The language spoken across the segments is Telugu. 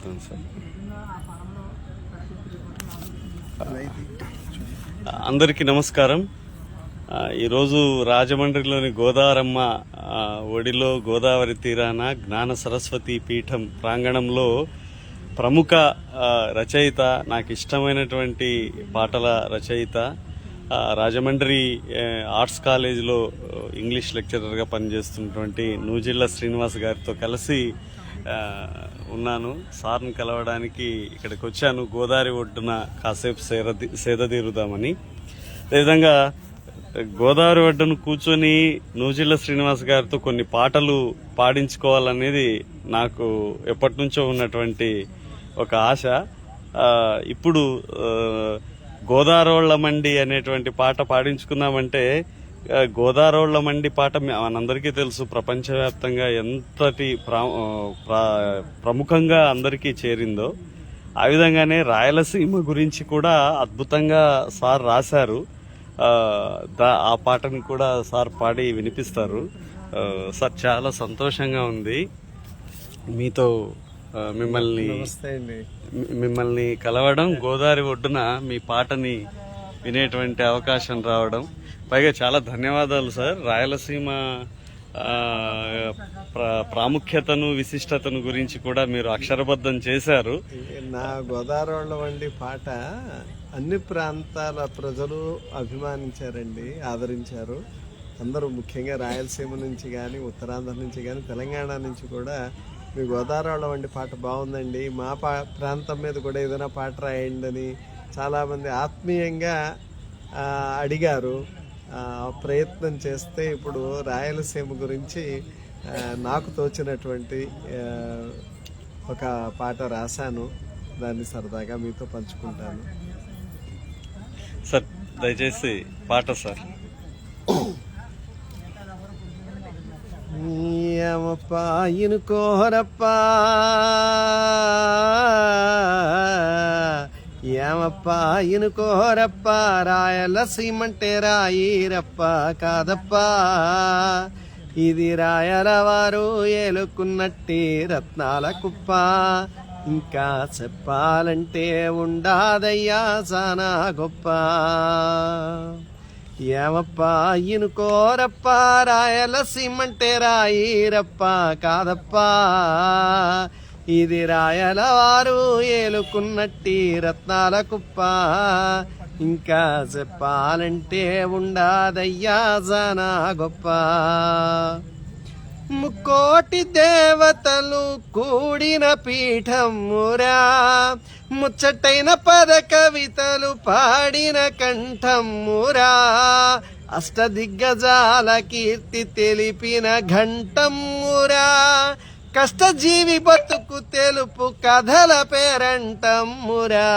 చెప్తాను సార్. అందరికీ నమస్కారం. ఈరోజు రాజమండ్రిలోని గోదావరమ్మ ఒడిలో గోదావరి తీరాన జ్ఞాన సరస్వతి పీఠం ప్రాంగణంలో ప్రముఖ రచయిత నాకు ఇష్టమైనటువంటి పాటల రచయిత రాజమండ్రి ఆర్ట్స్ కాలేజీలో ఇంగ్లీష్ లెక్చరర్గా పనిచేస్తున్నటువంటి నూజిళ్ళ శ్రీనివాస్ గారితో కలిసి ఉన్నాను. సార్ని కలవడానికి ఇక్కడికి వచ్చాను. గోదావరి ఒడ్డున కాసేపు సేద సేదతీరుదామని. అదేవిధంగా గోదావరి ఒడ్డును కూర్చొని నూజిల్ల శ్రీనివాస్ గారితో కొన్ని పాటలు పాడించుకోవాలనేది నాకు ఎప్పటి నుంచో ఉన్నటువంటి ఒక ఆశ. ఇప్పుడు గోదావరి మండి అనేటువంటి పాట పాడించుకుందామంటే ఆ, గోదారోళ్ళ మండి పాట మనందరికీ తెలుసు. ప్రపంచవ్యాప్తంగా ఎంతటి ప్రముఖంగా అందరికీ చేరిందో ఆ విధంగానే రాయలసీమ గురించి కూడా అద్భుతంగా సార్ రాశారు. ఆ, పాటను కూడా సార్ పాడి వినిపిస్తారు. సార్ చాలా సంతోషంగా ఉంది. మీతో మిమ్మల్ని మిమ్మల్ని కలవడం గోదావరి ఒడ్డున మీ పాటని వినేటువంటి అవకాశం రావడం. పైగా చాలా ధన్యవాదాలు సార్. రాయలసీమ ప్రాముఖ్యతను విశిష్టతను గురించి కూడా మీరు అక్షరబద్ధం చేశారు. నా గోదావరి వంటి పాట అన్ని ప్రాంతాల ప్రజలు అభిమానించారండి ఆదరించారు. అందరూ ముఖ్యంగా రాయలసీమ నుంచి కానీ ఉత్తరాంధ్ర నుంచి కానీ తెలంగాణ నుంచి కూడా మీ గోదావరి వంటి పాట బాగుందండి. మా పా ప్రాంతం మీద కూడా ఏదైనా పాట రాయండి అని చాలామంది ఆత్మీయంగా అడిగారు. ప్రయత్నం చేస్తే ఇప్పుడు రాయలసీమ గురించి నాకు తోచినటువంటి ఒక పాట రాశాను. దాన్ని సరదాగా మీతో పంచుకుంటాను. సార్ దయచేసి పాట సార్. ఏమప్పా ఇనుకోరప్పా ఏమప్పా? ఇనుకోరప్ప రాయలసీమంటే రాయిరప్ప కాదప్పా. ఇది రాయల వారు ఏలుకున్నట్టి రత్నాల కుప్ప. ఇంకా చెప్పాలంటే ఉండాదయ్యా సానా గొప్ప. ఏమప్పా? ఇనుకోరప్ప రాయలసీమంటే రాయిరప్ప కాదప్పా. ఇది రాయల వారు ఏలుకున్నట్టి రత్నాల కుప్ప. ఇంకా చెప్పాలంటే ఉండాదయ్యా జానా గొప్ప. ముక్కోటి దేవతలు కూడిన పీఠం మురా ముచ్చటైన పద కవితలు పాడిన కంఠం మురా అష్టదిగ్గజాల కీర్తి తెలిపిన ఘంటమురా కష్టజీవి బతుకు తెలుపు కథల పేరంటమ్మురా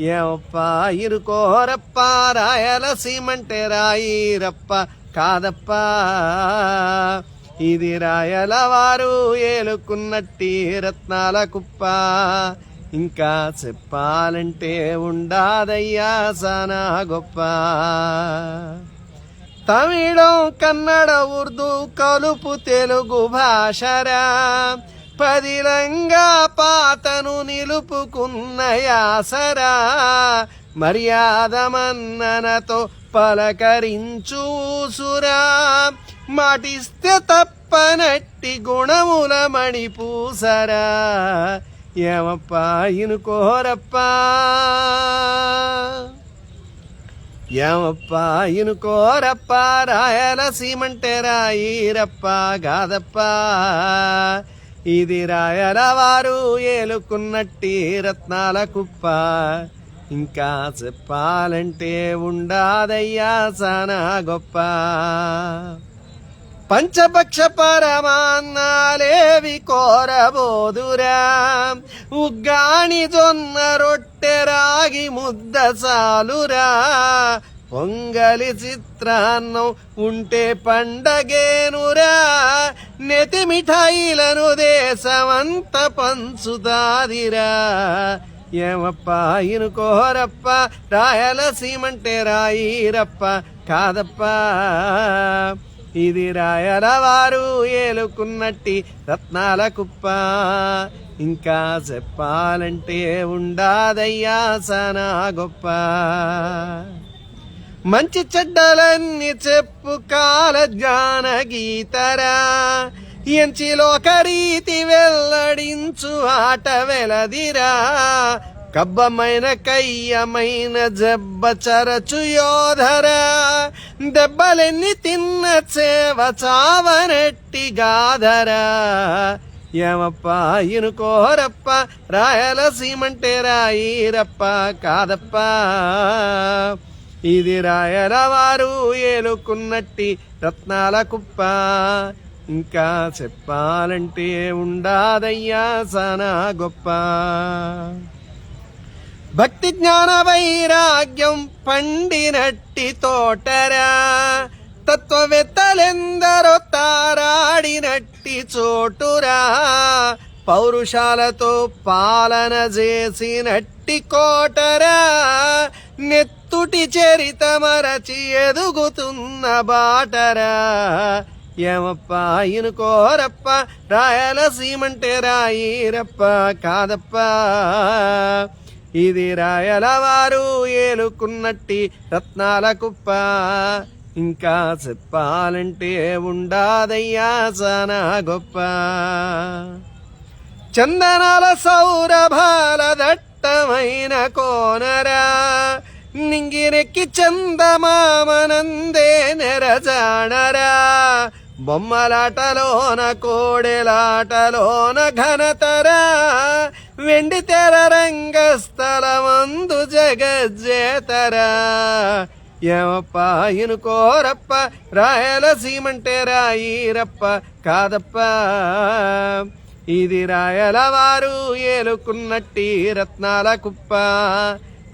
ఏమప్పా ఇరుకోరప్ప రాయలసీమంటే రాయిరప్ప కాదప్పా. ఇది రాయల వారు ఏలుకున్నట్టి రత్నాల కుప్ప. ఇంకా చెప్పాలంటే ఉండాదయ్యా సానా గొప్ప. తమిళం కన్నడ ఉర్దూ కలుపు తెలుగు భాషరా. పదిలంగా పాతను నిలుపుకున్న యాసరా. మర్యాదమన్ననతో పలకరించూసురా మాటిస్తే తప్పనట్టి గుణముల మణిపూసరా. ఏమప్పా ఇనుకోరప్పా? ఏమప్పా? ఇనుకోరప్ప రాయలసీమంటే రాయిరప్ప గాదప్పా. ఇది రాయల వారు ఏలుకున్నట్టి రత్నాల కుప్ప. ఇంకా చెప్పాలంటే ఉండాదయ్యా సానా గొప్ప. పంచపక్ష పరమాన్నాలేవి కోరబోదురా. ఉగ్గాణి జొన్న రొట్టె రాగి ముద్ద సాలురా పొంగలి చిత్రాన్నం ఉంటే పండగేనురా. నెతి మిఠాయిలను దేశమంత పంచుదాదిరా ఇను కోరప్ప రాయలసీమంటే రాయిరప్ప కాదప్ప. ఇది రాయలవారు ఏలుకున్నట్టి రత్నాల కుప్ప. ఇంకా చెప్పాలంటే ఉండాదయ్యా సానా గొప్ప. మంచి చెడ్డలన్నీ చెప్పు కాల జ్ఞాన గీతరా. ఎంచిలో ఒక రీతి వెల్లడించు ఆట వెలదిరా. కబ్బమైన కయ్యమైన జబ్బ చరచు యోధరా దెబ్బలెన్ని తిన్న చేవ చావనెట్టి గాధరా. ఏమప్ప ఇనుకోరప్ప రాయలసీమంటే రాయిరప్ప కాదప్ప. ఇది రాయల వారు ఏలుకున్నట్టి రత్నాల కుప్ప. ఇంకా చెప్పాలంటే ఉండాదయ్యా సానా గొప్ప. భక్తి జ్ఞాన వైరాగ్యం పండినట్టి తోటరా తత్వవేత్తలెందరో తారాడినట్టి చోటురా పౌరుషాలతో పాలన చేసినట్టి కోటరా నెత్తుటి చరిత మరచి ఎదుగుతున్న బాటరా. ఏమప్ప ఇనుకోరప్ప రాయలసీమంటే రాయిరప్ప కాదప్ప. ఇది రాయల వారు ఏలుకున్నట్టి రత్నాల కుప్ప. ఇంకా చెప్పాలంటే ఉండాదయ్యా సానా గొప్ప. చందనాల సౌరభాల దట్టమైన కోనరా నింగిరెక్కి చందమామనందే నెరజాణరా బొమ్మలాటలోన కోడెలాటలోన ఘనతరా వెండి తెర రంగస్థలమందు జగజ్జేతరా. ఏమప్ప కోరప్ప రాయలసీమంటే రాయిరప్ప కాదప్ప. ఇది రాయల వారు ఏలుకున్నట్టి రత్నాల కుప్ప.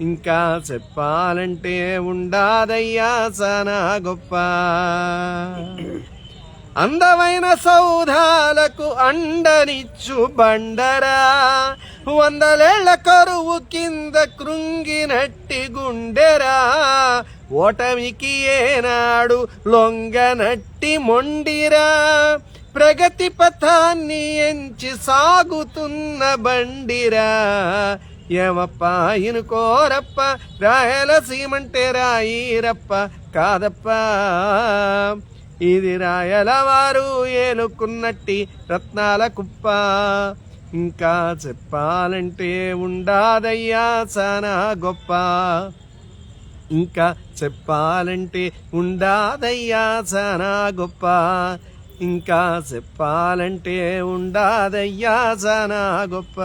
ఇంకా చెప్పాలంటే ఉండాదయ్యా సానా గొప్ప. అందమైన సౌధాలకు అండనిచ్చు బండరా. వందలేళ్ళ కరువు కింద కృంగినట్టి గుండెరా. ఓటమికి ఏనాడు లొంగనట్టి మొండిరా. ప్రగతి పథాన్ని ఎంచి సాగుతున్న బండిరా. ఏమప్ప ఇనుకోరప్ప రాయలసీమంటే రాయిరప్ప కాదప్ప. ఇది రాయల వారు ఏలుకున్నట్టి రత్నాల కుప్ప. ఇంకా చెప్పాలంటే ఉండాదయ్యా సానా గొప్ప. ఇంకా చెప్పాలంటే ఉండాదయ్యా సానా గొప్ప. ఇంకా చెప్పాలంటే ఉండాదయ్యా సానా గొప్ప.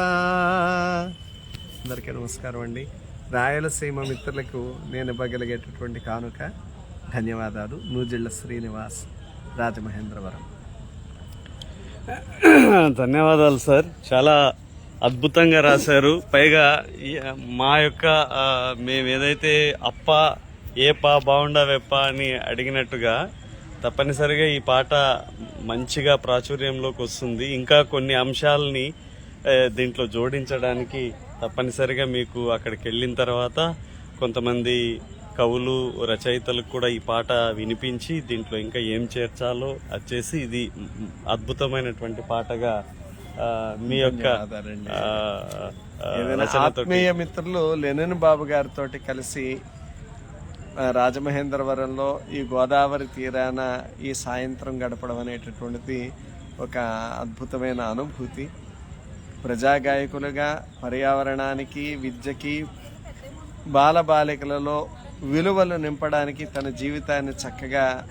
అందరికీ నమస్కారం అండి. రాయలసీమ మిత్రులకు నేను ఇవ్వగలిగేటటువంటి కానుక ధన్యవాదాలు. నూజిళ్ళ శ్రీనివాస్ రాజమహేంద్రవరం. ధన్యవాదాలు సార్. చాలా అద్భుతంగా రాశారు. పైగా మా యొక్క మేము ఏదైతే అప్ప ఏ పా బాగుండవెప్ప అని అడిగినట్టుగా తప్పనిసరిగా ఈ పాట మంచిగా ప్రాచుర్యంలోకి వస్తుంది. ఇంకా కొన్ని అంశాలని దీంట్లో జోడించడానికి తప్పనిసరిగా మీకు అక్కడికి వెళ్ళిన తర్వాత కొంతమంది కవులు రచయితలకు కూడా ఈ పాట వినిపించి దీంట్లో ఇంకా ఏం చేర్చాలో వచ్చేసి ఇది అద్భుతమైనటువంటి పాటగా మీ యొక్క ఆత్మీయ మిత్రులు లెనిన్ బాబు గారితో కలిసి రాజమహేంద్రవరంలో ఈ గోదావరి తీరాన ఈ సాయంత్రం గడపడం అనేటటువంటిది ఒక అద్భుతమైన అనుభూతి. ప్రజాగాయకులుగా పర్యావరణానికి విద్యకి బాలబాలికలలో విలువలు నింపడానికి తన జీవితాన్ని చక్కగా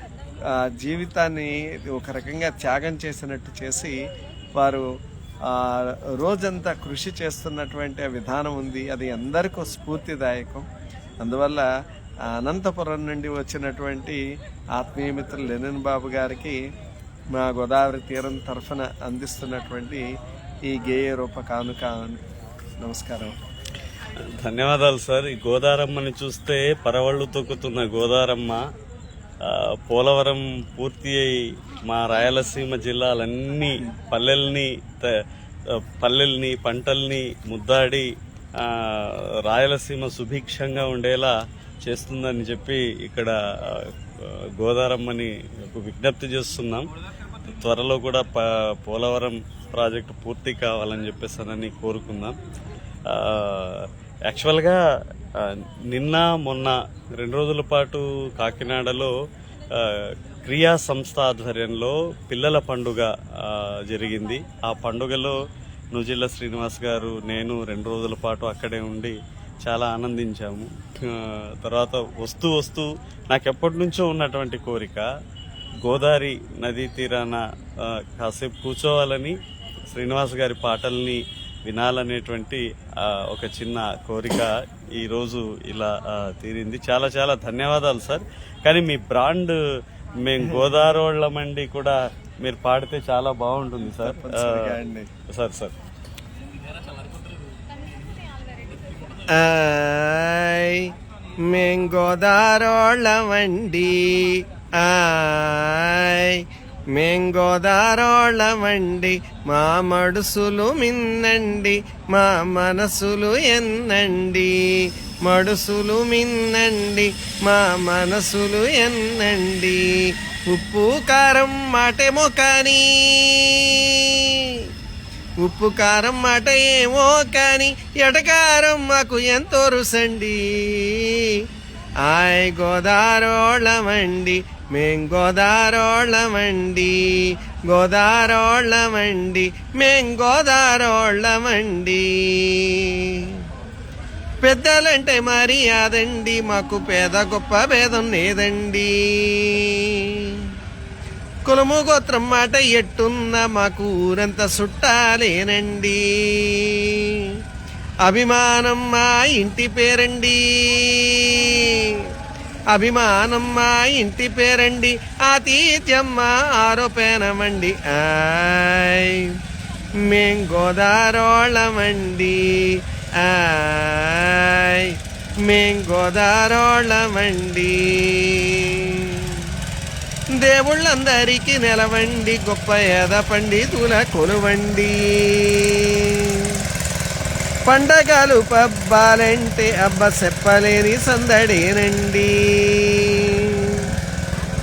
జీవితాన్ని ఒక రకంగా త్యాగం చేసినట్టు చేసి వారు రోజంతా కృషి చేస్తున్నటువంటి విధానం ఉంది. అది అందరికీ స్ఫూర్తిదాయకం. అందువల్ల అనంతపురం నుండి వచ్చినటువంటి ఆత్మీయ మిత్రులు లెనిన్ బాబు గారికి మా గోదావరి తీరం తరఫున అందిస్తున్నటువంటి ఈ గేయ రూప కానుక నమస్కారం. ధన్యవాదాలు సార్. ఈ గోదారమ్మని చూస్తే పరవళ్ళు తొక్కుతున్న గోదారమ్మ పోలవరం పూర్తి అయి మా రాయలసీమ జిల్లాలన్నీ పల్లెల్ని పల్లెల్ని పంటల్ని ముద్దాడి రాయలసీమ సుభిక్షంగా ఉండేలా చేస్తుందని చెప్పి ఇక్కడ గోదారమ్మని విజ్ఞప్తి చేస్తున్నాం. త్వరలో కూడా ప- పోలవరం ప్రాజెక్టు పూర్తి కావాలని చెప్పేసానని కోరుకుందాం. యాక్చువల్గా నిన్న మొన్న రెండు రోజుల పాటు కాకినాడలో క్రియా సంస్థ ఆధ్వర్యంలో పిల్లల పండుగ జరిగింది. ఆ పండుగలో నుజిల్ల శ్రీనివాస్ గారు నేను రెండు రోజుల పాటు అక్కడే ఉండి చాలా ఆనందించాము. తర్వాత వస్తూ వస్తూ నాకు ఎప్పటి నుంచో ఉన్నటువంటి కోరిక గోదావరి నదీ తీరాన కాసేపు కూర్చోవాలని శ్రీనివాస్ గారి పాటల్ని వినాలనేటువంటి ఒక చిన్న కోరిక ఈరోజు ఇలా తీరింది. చాలా చాలా ధన్యవాదాలు సార్. కానీ మీ బ్రాండ్ మేము గోదావరోళ్ళమండి కూడా మీరు పాడితే చాలా బాగుంటుంది సార్. Sir sir. ఆయ్ మేం గోదారోళ్ళమండి ఆయ్ మేంగోదారోళమండి మా మడుసులు మిన్నండి మా మనసులు ఎన్నండి. మడుసులు మిన్నండి మా మనసులు ఎన్నండి. ఉప్పు కారం మాటేమో కానీ ఉప్పు కారం మాట ఏమో కానీ ఎటకారం మాకు ఎంతో రుసండి. ఆయ్ గోదారోళమండి మేం గోదారోళ్ళమండి గోదారోళ్ళమండి మేం గోదారోళ్ళమండి పెద్దలంటే మర్యాదండి మాకు పేద గొప్ప భేదం లేదండి. కులము గోత్రం మాట ఎట్టున్న మాకు ఊరంతా చుట్టాలేనండి అభిమానం మా ఇంటి పేరండి. అభిమానం మా ఇంటి పేరండి. ఆతిథ్యం మా ఆరోపణమండి. ఆయ్ మేం గోదారోళమండి. ఆయ్ మేం గోదారోళమండి. దేవుళ్ళందరికీ నిలవండి గొప్ప ఏద పండితుల కొలువండి. పండగలు పబ్బాలంటే అబ్బ చెప్పలేని సందడేనండి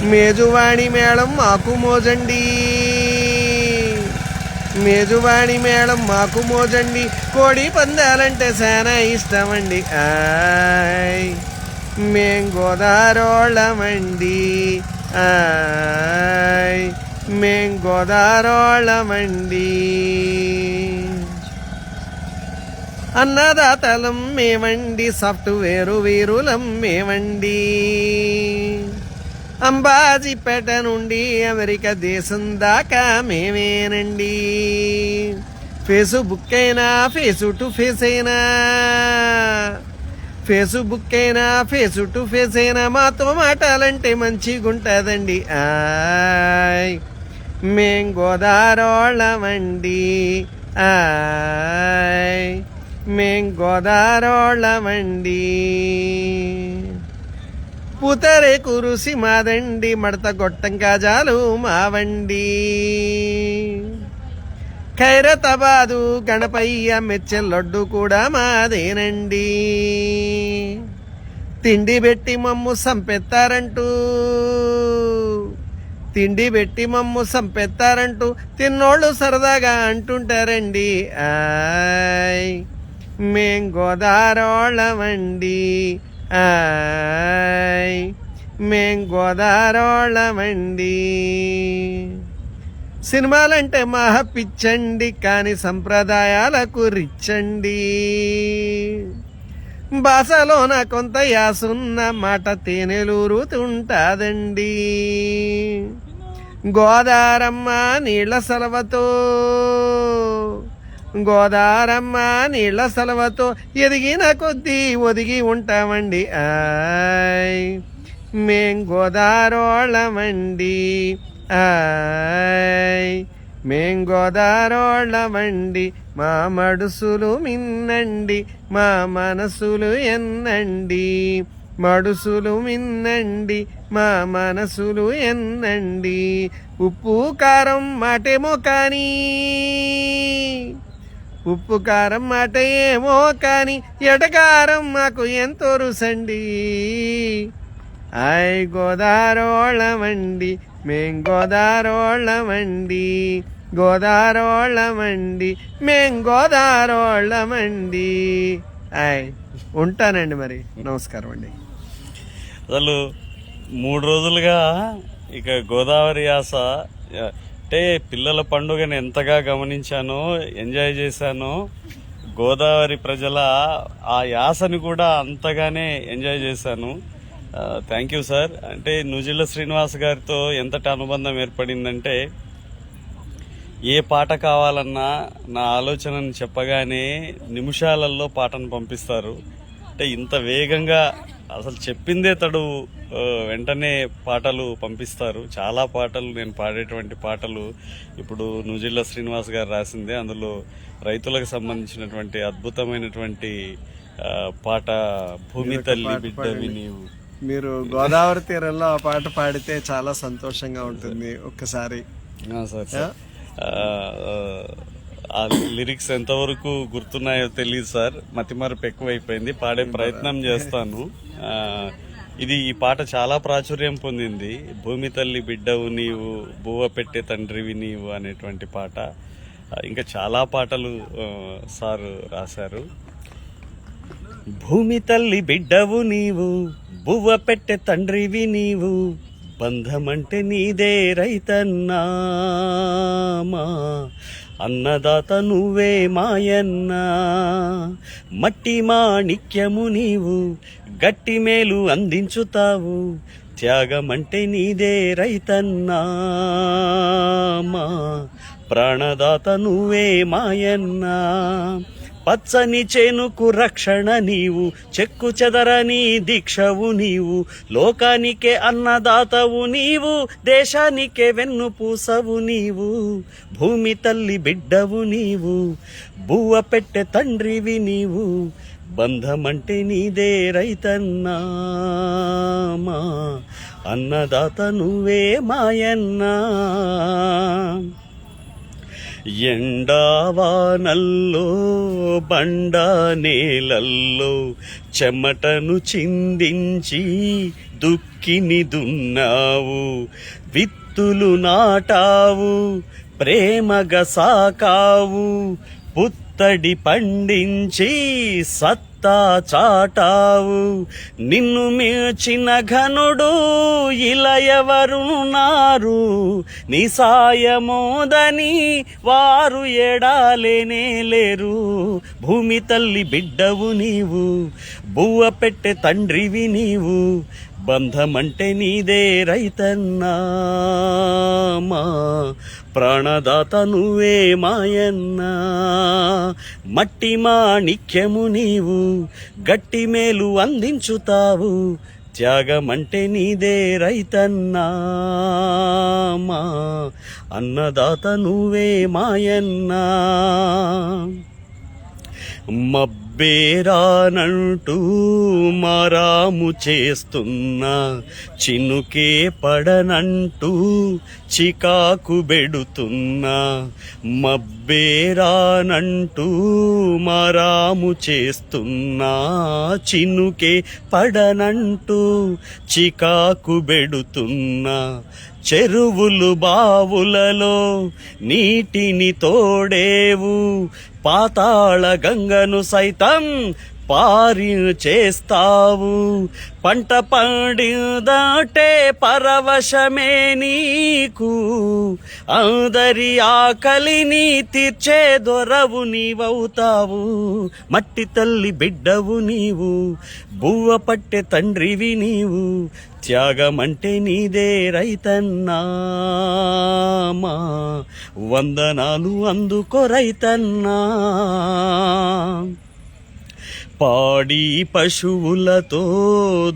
మేజువాణి మేళం మాకు మోజండి. మేజువాణి మేళం మాకు మోజండి. కోడి పందాలంటే చాలా ఇష్టమండి. ఆయ్. మేం గోదారోళ్ళమండి ఆయ్. మేం గోదారోళ్ళమండి అన్నదాతలం మేమండి సాఫ్ట్వేరు వీరులం మేమండి అంబాజీపేట నుండి అమెరికా దేశం దాకా మేమేనండి ఫేస్బుక్ అయినా ఫేసు టు ఫేస్ అయినా. ఫేస్బుక్ అయినా ఫేస్ టు ఫేస్ అయినా మాతో మాటాలంటే మంచిగుంటుందండి. ఆయ్ మేం గోదారోళ్ళమండి. ఆయ్. మేం గోదారోళ్ళమండి పూతరే కురుసి మాదండి మడత గొట్టం కాజాలు మావండి. ఖైరతాబాదు గణపయ్య మెచ్చె లడ్డు కూడా మాదేనండి. తిండి పెట్టి మమ్ము సంపెత్తారంటూ. తిండి పెట్టి మమ్ము సంపెత్తారంటూ తిన్నోళ్ళు సరదాగా అంటుంటారండి. ఆయ్. మేం గోదారోళ్ళమండి ఆయ్ మేం గోదారోళ్ళమండి సినిమాలంటే మహా పిచ్చండి కానీ సంప్రదాయాలకు రిచ్చండి. భాషలోన కొంత యాసున్న మాట తేనెలూరుతుంటాదండి. గోదారమ్మ నీళ్ళ సలవతో గోదారమ్మ నీళ్ళ సలవతో ఎదిగిన కొద్దీ ఒదిగి ఉంటామండి. ఆయ్ మేం గోదారోళ్ళమండి. ఆయ్ మేం గోదారోళ్ళమండి. మా మడుసులు మిన్నండి మా మనసులు ఎన్నండి. మడుసులు మిన్నండి మా మనసులు ఎన్నండి. ఉప్పు కారం మాటేమో కానీ ఉప్పు కారం మాట ఏమో కానీ ఎటకారం మాకు ఎంతో రుసండి. ఆయ్ గోదారోళమండి మేం గోదారోళమండి గోదారోళమండి మేం గోదారోళ్ళమండి ఆయ్ ఉంటానండి మరి. నమస్కారం అండి. అసలు మూడు రోజులుగా ఇక గోదావరి యాస అంటే పిల్లల పండుగను ఎంతగా గమనించానో ఎంజాయ్ చేశానో గోదావరి ప్రజల ఆ యాసని కూడా అంతగానే ఎంజాయ్ చేశాను. థ్యాంక్ యూ సార్ అంటే నుజిళ్ళ శ్రీనివాస్ గారితో ఎంతటి అనుబంధం ఏర్పడిందంటే ఏ పాట కావాలన్నా నా ఆలోచనను చెప్పగానే నిమిషాలలో పాటను పంపిస్తారు. అంటే ఇంత వేగంగా అసలు చెప్పిందే తడు వెంటనే పాటలు పంపిస్తారు. చాలా పాటలు నేను పాడేటువంటి పాటలు ఇప్పుడు నుజిళ్ళ శ్రీనివాస్ గారు రాసిందే. అందులో రైతులకు సంబంధించినటువంటి అద్భుతమైనటువంటి పాట భూమి తల్లి బిడ్డవి నీవు మీరు గోదావరి తీరంలో ఆ పాట పాడితే చాలా సంతోషంగా ఉంటుంది ఒక్కసారి. ఆ, సార్ లిరిక్స్ ఎంతవరకు గుర్తున్నాయో తెలియదు సార్. మతిమరపు ఎక్కువైపోయింది. పాడే ప్రయత్నం చేస్తాను. ఇది ఈ పాట చాలా ప్రాచుర్యం పొందింది. భూమి తల్లి బిడ్డవు నీవు బువ్వ పెట్టే తండ్రివి నీవు అనేటువంటి పాట. ఇంకా చాలా పాటలు సారు సార్ రాశారు. భూమి తల్లి బిడ్డవు నీవు బువ్వ పెట్టె తండ్రివి నీవు బంధమంటే నీదే రైతన్నా మా అన్నదాత నువ్వే మాయన్న. మట్టి మాణిక్యము నీవు గట్టి మేలు అందించుతావు. త్యాగమంటే నీదే రైతన్నా. మా ప్రాణదాత నువ్వే మాయన్నా. పచ్చని చేనుకు రక్షణ నీవు చెక్కు చెదరని దీక్షవు నీవు లోకానికే అన్నదాతవు నీవు దేశానికే వెన్ను పూసవు నీవు భూమి తల్లి బిడ్డవు నీవు బువ్వ పెట్టె తండ్రివి నీవు బంధమంటే నీదే రైతన్నా మా అన్నదాత నువ్వే మాయన్నా. ఎండావానల్లో బండా నేలల్లో చెమటను చిందించి దుక్కిని దున్నావు. విత్తులు నాటావు ప్రేమగా సాకావు. పుత్తడి పండించి సత్ సత్తా చాటావు. నిన్ను మించిన ఘనుడు ఇలా ఎవరున్నారు నీ సాయమోదని వారు ఎడాలేనే లేరు. భూమి తల్లి బిడ్డవు నీవు. బువ్వ పెట్టె తండ్రివి నీవు. బంధమంటే నీదే రైతన్నా. మా ప్రాణదాత నువ్వే మాయన్నా. మట్టి మాణిక్యము నీవు గట్టి మేలు అందించుతావు. త్యాగమంటే నీదే రైతన్నా. మా అన్నదాత నువ్వే మాయన్నా. మబ్బేరానంటూ మారాము చేస్తున్నా చినుకే పడనంటూ చికాకు బెడుతున్నా మబ్బేరానంటూ మారాము చేస్తున్నా చినుకే పడనంటూ చికాకు బెడుతున్నా చెరువులు బావులలో నీటిని తోడేవు పాతాళ గంగను సైతం పారి చేస్తావు. పంట పండిదాటే పరవశమే నీకు అందరి ఆకలిని తీర్చే దొరవు నీవవుతావు. మట్టి తల్లి బిడ్డవు నీవు బువ్వ పట్టె తండ్రివి నీవు త్యాగమంటే నీదే రైతన్నా. మా వందనాలు అందుకో రైతన్నా. పాడి పశువులతో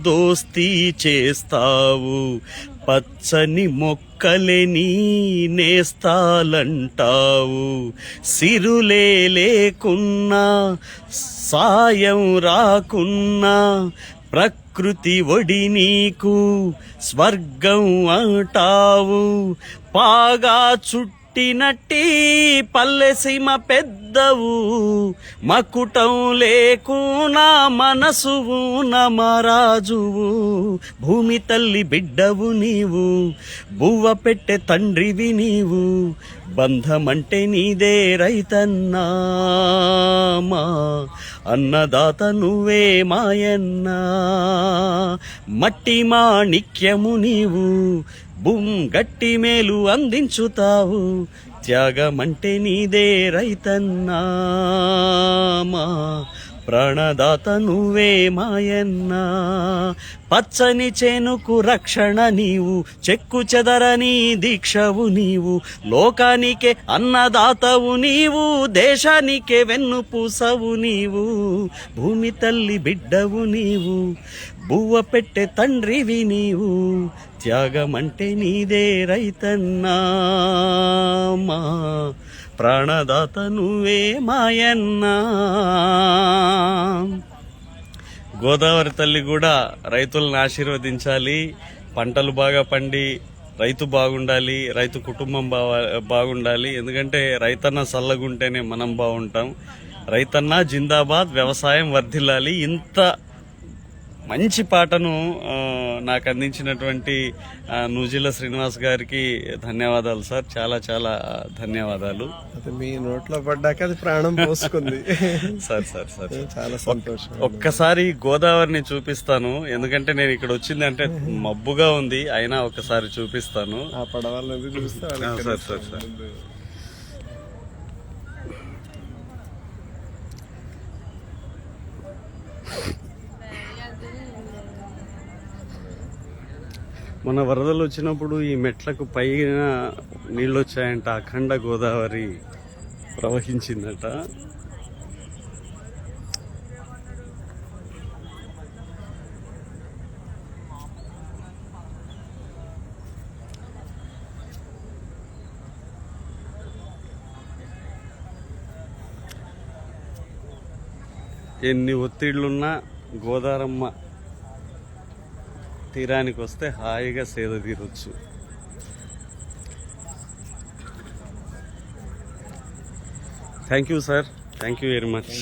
దోస్తీ చేస్తావు. పచ్చని మొక్కలేని నేస్తాలంటావు. సిరులే లేకున్నా సాయం రాకున్నా ప్రకృతి ఒడి నీకు స్వర్గం అంటావు. పాగా చుట్టినట్టి పల్లెసీమ పెద్దవు. మకుటం లేకునా మనసువు నమరాజువు భూమి తల్లి బిడ్డవు నీవు. బువ్వ పెట్టె తండ్రివి నీవు. బంధమంటే నీదే రైతన్నామా అన్నదాత నువ్వే మాయన్నా. మట్టి మాణిక్యము నీవు బుమ్ గట్టి మేలు అందించుతావు. త్యాగమంటే నీదే రైతన్నామా ప్రాణదాత నువ్వే మాయన్న. పచ్చని చేనుకు రక్షణ నీవు చెక్కు చెదరని దీక్షవు నీవు. లోకానికే అన్నదాతవు నీవు దేశానికే వెన్ను పూసవు నీవు. భూమి తల్లి బిడ్డవు నీవు బువ్వ పెట్టె తండ్రివి నీవు. త్యాగమంటే నీదే రైతన్నా. మా ప్రాణదాత నువ్వే మాయన్న. గోదావరి తల్లి కూడా రైతులను ఆశీర్వదించాలి. పంటలు బాగా పండి రైతు బాగుండాలి రైతు కుటుంబం బా బాగుండాలి. ఎందుకంటే రైతన్న చల్లగుంటేనే మనం బాగుంటాం. రైతన్న జిందాబాద్ వ్యవసాయం వర్ధిల్లాలి. ఇంత మంచి పాటను నాకు అందించినటువంటి నూజిల శ్రీనివాస్ గారికి ధన్యవాదాలు సార్. చాలా చాలా ధన్యవాదాలు. అది మీ నోట్లో పడ్డాక అది ప్రాణం పోసుకుంది. సార్ సార్ సార్ చాలా సంతోషం ఒక్కసారి గోదావరిని చూపిస్తాను. ఎందుకంటే నేను ఇక్కడ వచ్చింది అంటే మబ్బుగా ఉంది. అయినా ఒక్కసారి చూపిస్తాను. ఆ పడవలను చూస్తే వాళ్ళకి సార్ సార్ సార్. మన వరదలు వచ్చినప్పుడు ఈ మెట్లకు పైన నీళ్ళు వచ్చాయంట అఖండ గోదావరి ప్రవహించిందట. ఎన్ని ఒత్తిళ్ళున్నా గోదారమ్మ తీరానికి వస్తే హాయిగా సేద తీరొచ్చు. Thank you sir thank you very much